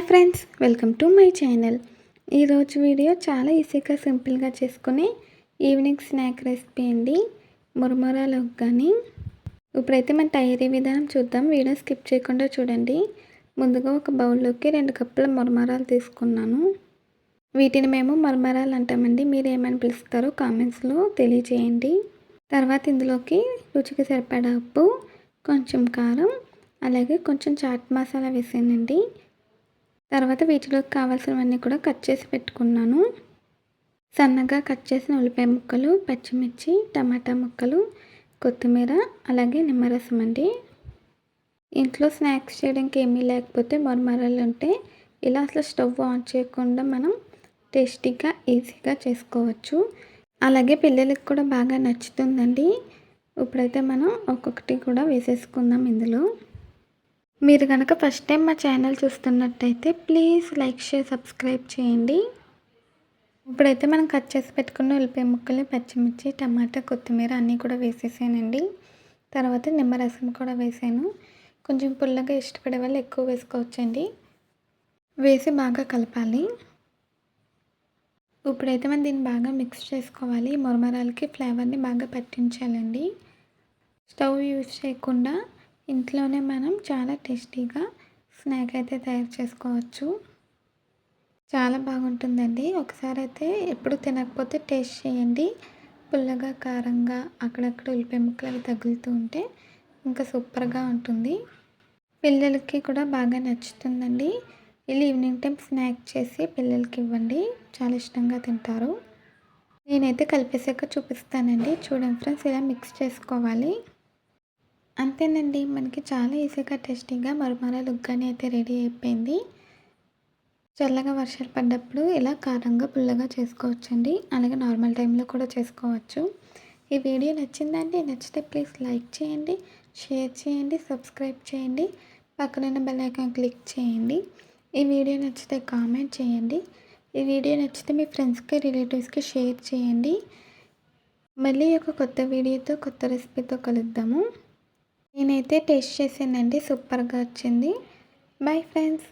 Hi friends welcome to my channel. ఈరోజు video చాలా ఈజీగా సింపుల్గా చేసుకుని ఈవినింగ్ స్నాక్ రెసిపీ అండి. మురమరాలు కానీ ఇప్పుడైతే మన తయారీ విధానం చూద్దాం. వీడియో స్కిప్ చేయకుండా చూడండి. ముందుగా ఒక బౌల్లోకి రెండు కప్పుల మురమరాలు తీసుకున్నాను. వీటిని మేము మురమరాలు అంటామండి. మీరు ఏమని పిలుస్తారో కామెంట్స్లో తెలియజేయండి. తర్వాత ఇందులోకి రుచికి సరిపడా ఉప్పు కొంచెం కారం అలాగే కొంచెం చాట్ మసాలా వేసానండి తర్వాత వీటిలోకి కావాల్సినవన్నీ కూడా కట్ చేసి పెట్టుకున్నాను. సన్నగా కట్ చేసిన ఉల్లిపాయ ముక్కలు పచ్చిమిర్చి టమాటా ముక్కలు కొత్తిమీర అలాగే నిమ్మరసం అండి. ఇంట్లో స్నాక్స్ చేయడానికి ఏమీ లేకపోతే మరమరాలు ఉంటే ఇలా అసలు స్టవ్ ఆన్ చేయకుండా మనం టేస్టీగా ఈజీగా చేసుకోవచ్చు. అలాగే పిల్లలకి కూడా బాగా నచ్చుతుందండి. ఇప్పుడైతే మనం ఒక్కొక్కటి కూడా వేసేసుకుందాం ఇందులో. మీరు కనుక ఫస్ట్ టైం మా ఛానల్ చూస్తున్నట్టయితే ప్లీజ్ లైక్ షేర్ సబ్స్క్రైబ్ చేయండి. ఇప్పుడైతే మనం కట్ చేసి పెట్టుకున్న ఉల్లిపాయ ముక్కలు పచ్చిమిర్చి టమాటా కొత్తిమీర అన్నీ కూడా వేసేసానండి. తర్వాత నిమ్మరసం కూడా వేసాను. కొంచెం పుల్లగా ఇష్టపడే వాళ్ళు ఎక్కువ వేసుకోవచ్చండి. వేసి బాగా కలపాలి. ఇప్పుడైతే మనం దీన్ని బాగా మిక్స్ చేసుకోవాలి. మురమరాలకి ఫ్లేవర్ని బాగా పట్టించాలండి. స్టవ్ యూజ్ చేయకుండా ఇంట్లోనే మనం చాలా టేస్టీగా స్నాక్ అయితే తయారు చేసుకోవచ్చు. చాలా బాగుంటుందండి. ఒకసారి అయితే ఎప్పుడు తినకపోతే టేస్ట్ చేయండి. పుల్లగా కారంగా అక్కడక్కడ ఉల్లిపాయ ముక్కలు అవి తగులుతూ ఉంటే ఇంకా సూపర్గా ఉంటుంది. పిల్లలకి కూడా బాగా నచ్చుతుందండి. వెళ్ళి ఈవినింగ్ టైం స్నాక్ చేసి పిల్లలకి ఇవ్వండి. చాలా ఇష్టంగా తింటారు. నేనైతే కలిపేసాక చూపిస్తానండి. చూడండి ఫ్రెండ్స్ ఇలా మిక్స్ చేసుకోవాలి. అంతేనండి. మనకి చాలా ఈజీగా టేస్టీగా మరుమర లుగ్గానే అయితే రెడీ అయిపోయింది. చల్లగా వర్షాలు పడ్డప్పుడు ఇలా కారంగా పుల్లగా చేసుకోవచ్చండి. అలాగే నార్మల్ టైంలో కూడా చేసుకోవచ్చు. ఈ వీడియో నచ్చిందండి నచ్చితే ప్లీజ్ లైక్ చేయండి షేర్ చేయండి సబ్స్క్రైబ్ చేయండి. పక్కనున్న బెల్ ఐకాన్ క్లిక్ చేయండి. ఈ వీడియో నచ్చితే కామెంట్ చేయండి. ఈ వీడియో నచ్చితే మీ ఫ్రెండ్స్కి రిలేటివ్స్కి షేర్ చేయండి. మళ్ళీ ఒక కొత్త వీడియోతో కొత్త రెసిపీతో కలుద్దాము. నేనైతే టేస్ట్ చేసానండి సూపర్గా వచ్చింది. Bye friends.